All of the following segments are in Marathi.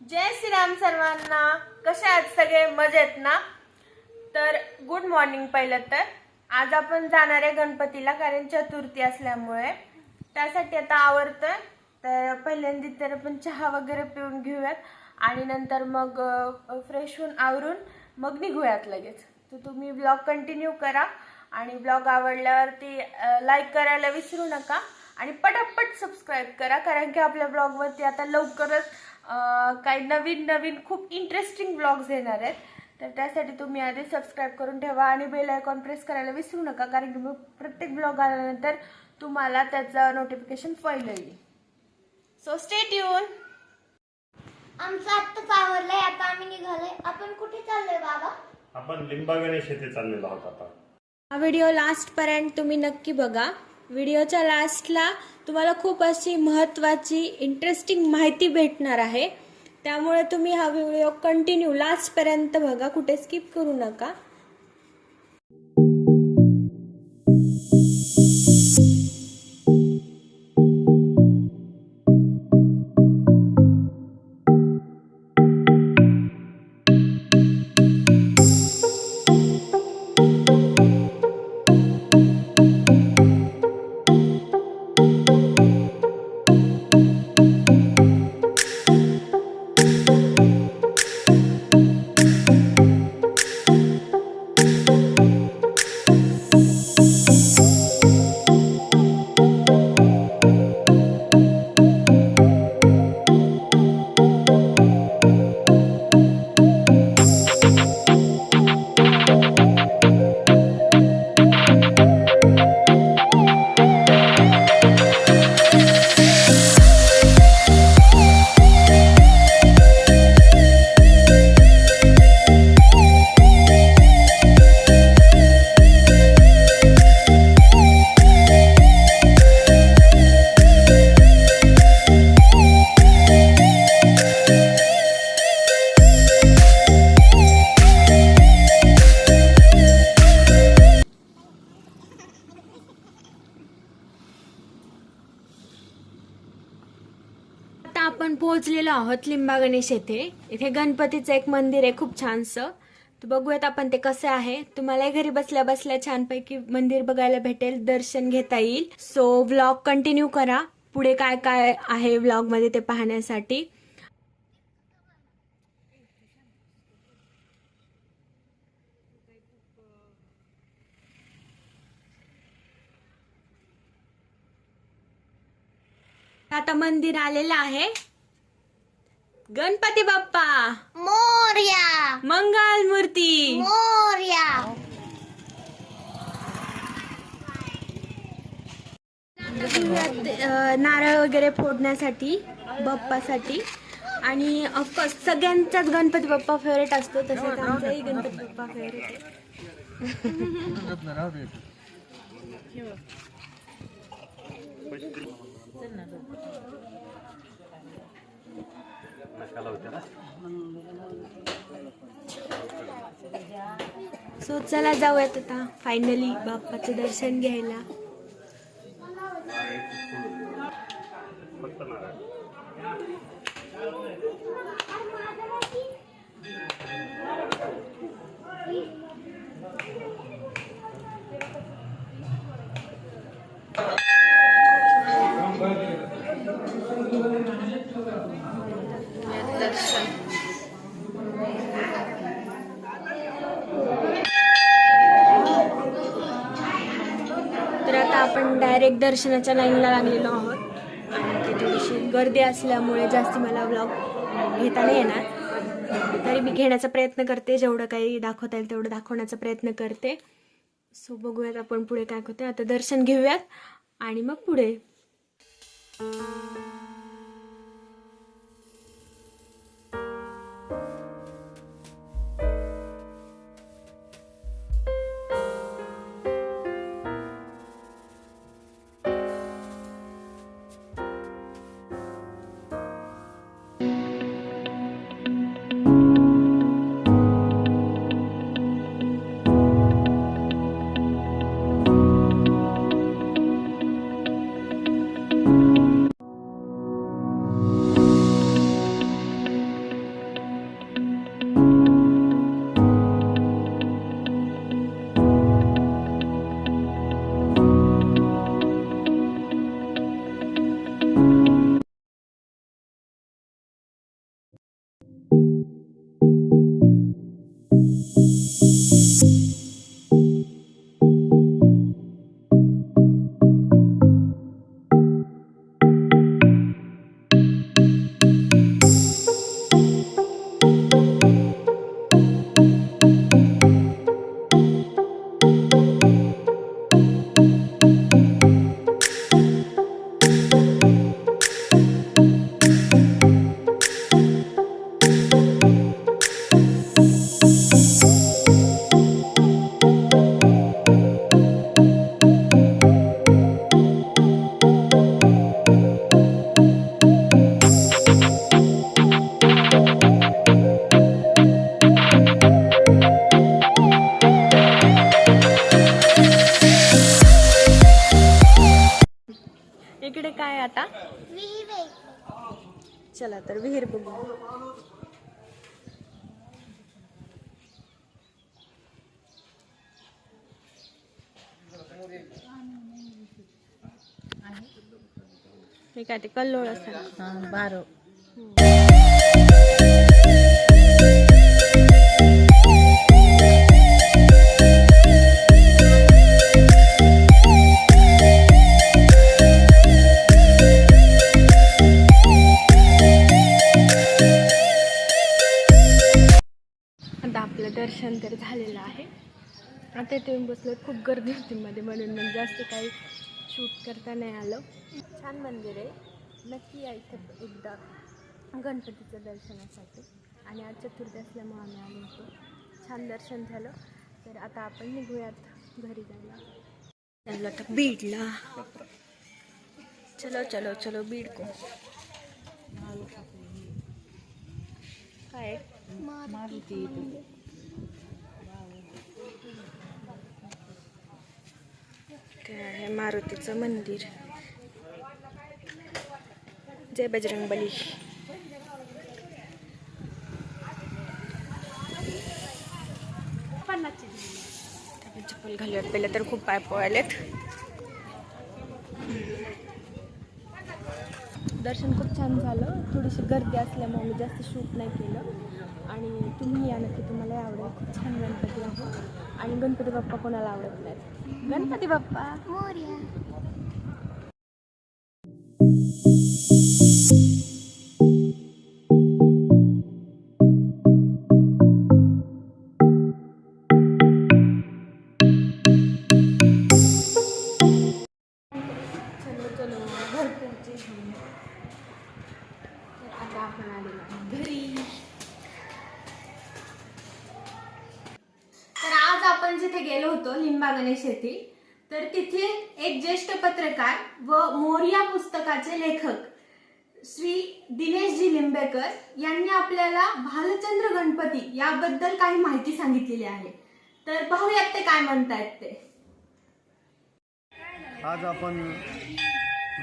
जय श्रीराम सर्वांना. कशा आहात सगळे? मजेत ना? तर गुड मॉर्निंग पहिलं तर. आज आपण जाणार आहे गणपतीला कारण चतुर्थी असल्यामुळे. त्यासाठी आता आवडतं तर पहिल्यांदा तर आपण चहा वगैरे पिऊन घेऊयात. आणि नंतर मग फ्रेश होऊन आवरून मग निघूयात लगेच. तर तुम्ही ब्लॉग कंटिन्यू करा. आणि ब्लॉग आवडल्यावरती लाईक करायला विसरू नका. आणि पटापट सबस्क्राईब करा कारण की आपल्या ब्लॉगवरती आता लवकरच काही नवीन नवीन खूप इंटरेस्टिंग ब्लॉग्स येणार आहेत. तर त्यासाठी तुम्ही आधी सबस्क्राईब करून ठेवा आणि बेल आयकॉन प्रेस करायला विसरू नका कारण की मग प्रत्येक ब्लॉग आल्यानंतर तुम्हाला त्याचं नोटिफिकेशन पहिलं येईल. सो स्टेट येऊन आमचं आत्ताच आवरलंय आता आम्ही निघालोय. आपण कुठे चाललोय बाबा? आपण लिंबा गणेश येथे चाललेलो आहोत आता. हा व्हिडिओ लास्टपर्यंत तुम्ही नक्की बघा. व्हिडिओच्या लास्टला तुम्हाला खूप अशी महत्त्वाची इंटरेस्टिंग माहिती भेटणार आहे. त्यामुळे तुम्ही हा व्हिडिओ कंटिन्यू लास्टपर्यंत बघा कुठे स्किप करू नका. आपण पोहोचलेलो आहोत लिंबा गणेश येथे. इथे गणपतीचं एक मंदिर आहे खूप छानसं. तर बघूयात आपण ते कसं आहे. तुम्हाला घरी बसल्या बसल्या छानपैकी मंदिर बघायला भेटेल दर्शन घेता येईल. सो व्लॉग कंटिन्यू करा. पुढे काय काय आहे व्लॉगमध्ये ते पाहण्यासाठी. आता मंदिर आलेलं आहे. गणपती बाप्पा. मोर्या. मंगल मूर्ती. मोर्या. नारळ वगैरे फोडण्यासाठी बाप्पासाठी. आणि ऑफकोर्स सगळ्यांचाच गणपती बाप्पा फेवरेट असतो तसंच आमचाही गणपती बाप्पा फेवरेट आहे. सो चला जाऊयात आता फायनली बाप्पाचं दर्शन घ्यायला. एक दर्शनाच्या लाईनला लागलेलो आहोत. आणि ते थोडीशी गर्दी असल्यामुळे जास्ती मला ब्लॉग घेता नाही येणार. तरी मी घेण्याचा प्रयत्न करते. जेवढं काही दाखवता येईल तेवढं दाखवण्याचा प्रयत्न करते. सो बघूयात आपण पुढे काय करतोय आता दर्शन घेऊयात. आणि मग पुढे. हे काय ते कल्लोळ असतात बारो आता आपलं दर्शन तर झालेलं आहे. आता इथे येऊन बसलो खूप गर्दी होती मध्ये म्हणून. मग जास्त काही शूट करता नाही आलं. छान मंदिर आहे. नक्की या इथं एकदा गणपतीचं दर्शनासाठी. आणि आज चतुर्थी असल्यामुळे आम्ही आलो होतो. छान दर्शन झालं. तर आता आपण निघूयात घरी जायला. चाललो आता बीडला. चलो चलो चलो बीड को काय? मारुती ते आहे मारुतीचं मंदिर. जय बजरंग बली चप्पल घालूयात. पहिले तर खूप पाय पोळालेत दर्शन खूप छान झालं. थोडीशी गर्दी असल्यामुळे मी जास्त शूट नाही केलं. आणि तुम्ही या नक्की. तुम्हाला आवडेल. खूप छान गणपती आहे. आणि गणपती बाप्पा कोणाला आवडत नाहीत? गणपती बाप्पा. मोर्या. गणेश येथील तर तिथे एक ज्येष्ठ पत्रकार व मोर्या पुस्तकाचे लेखक श्री दिनेशजी लिंबेकर यांनी आपल्याला भालचंद्र गणपती याबद्दल काही माहिती सांगितलेली आहे. तर पाहूयात ते काय म्हणतायत ते. आज आपण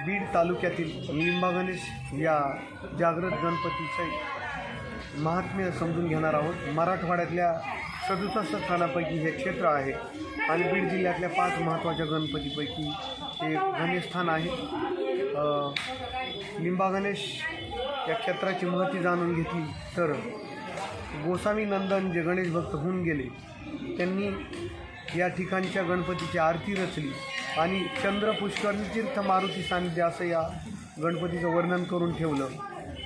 बीड तालुक्यातील लिंबा गणेश या जागृत गणपतीचे महात्म्य समजून घेणार आहोत. मराठवाड्यातल्या सदुसष्ट स्थानापैकी हे क्षेत्र आहे. आणि बीड जिल्ह्यातल्या पाच महत्त्वाच्या गणपतीपैकी हे गणेश स्थान आहे लिंबा गणेश या क्षेत्राची महती जाणून घेतली तर गोसावी नंदन जे गणेश भक्त होऊन गेले त्यांनी या ठिकाणच्या गणपतीची आरती रचली आणि चंद्र तीर्थ मारुती सानिध्य असं या गणपतीचं वर्णन करून ठेवलं.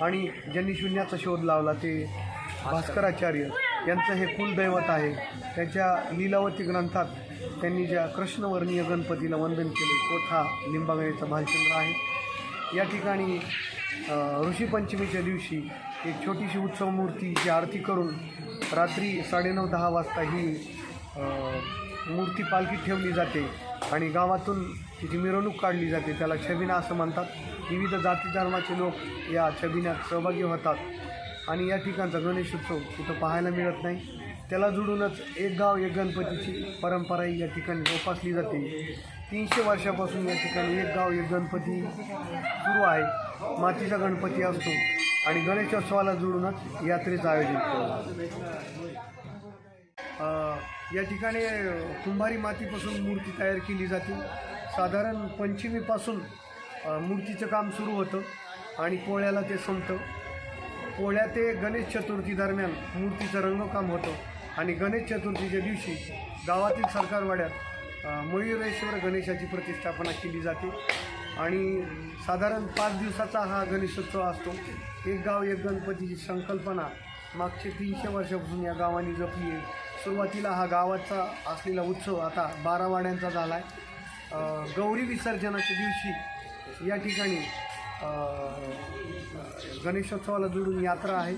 आणि ज्यांनी शून्याचा शोध लावला ते भास्कराचार्य यांचं हे कुलदैवत आहे. त्याच्या लीलावती ग्रंथात त्यांनी ज्या कृष्णवर्णीय गणपतीला वंदन केले तोच हा लिंबागणेचा भालचंद्र आहे. या ठिकाणी ऋषीपंचमीच्या दिवशी एक छोटीशी उत्सव मूर्तीची आरती करून रात्री साडेनऊ दहा वाजता ही मूर्ती पालखीत ठेवली जाते आणि गावातून तिची मिरवणूक काढली जाते. त्याला छबिना असं म्हणतात. विविध जाती धर्माचे लोक या छबिन्यात सहभागी होतात. आणि या ठिकाणचा गणेशोत्सव कुठं पाहायला मिळत नाही. त्याला जोडूनच एक गाव एक गणपतीची परंपराही या ठिकाणी जोपासली जाते. तीनशे वर्षापासून या ठिकाणी एक गाव एक गणपती सुरू आहे. मातीचा गणपती असतो आणि गणेशोत्सवाला जोडूनच यात्रेचं आयोजन केलं या ठिकाणी कुंभारी मातीपासून मूर्ती तयार केली जाते. साधारण पंचमीपासून मूर्तीचं काम सुरू होतं आणि पोळ्याला ते संपतं. पोळ्या ते गणेश चतुर्थी दरम्यान मूर्तीचं रंगकाम होतं. आणि गणेश चतुर्थीच्या दिवशी गावातील सरकारवाड्यात मयुरेश्वर गणेशाची प्रतिष्ठापना केली जाते. आणि साधारण पाच दिवसाचा हा गणेशोत्सव असतो. एक गाव एक गणपतीची संकल्पना मागचे तीनशे वर्षापासून या गावाने जपली आहे. सुरुवातीला हा गावाचा असलेला उत्सव आता बारावाड्यांचा झाला आहे गौरी विसर्जनाच्या दिवशी या ठिकाणी गणेशोत्सवाला जोडून यात्रा आहे.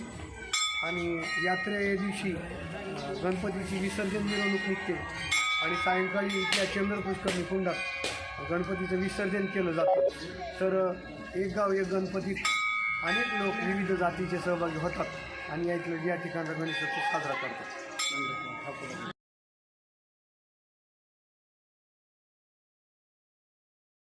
आणि यात्रे दिवशी गणपतीची विसर्जन मिरवणूक निघते. आणि सायंकाळी इथल्या चंद्रपुष्कर निकुंडात गणपतीचं विसर्जन केलं जातं. तर एक गाव एक गणपतीत अनेक लोक विविध जातीचे सहभागी होतात. आणि या इथलं या ठिकाणचा गणेशोत्सव साजरा करतात.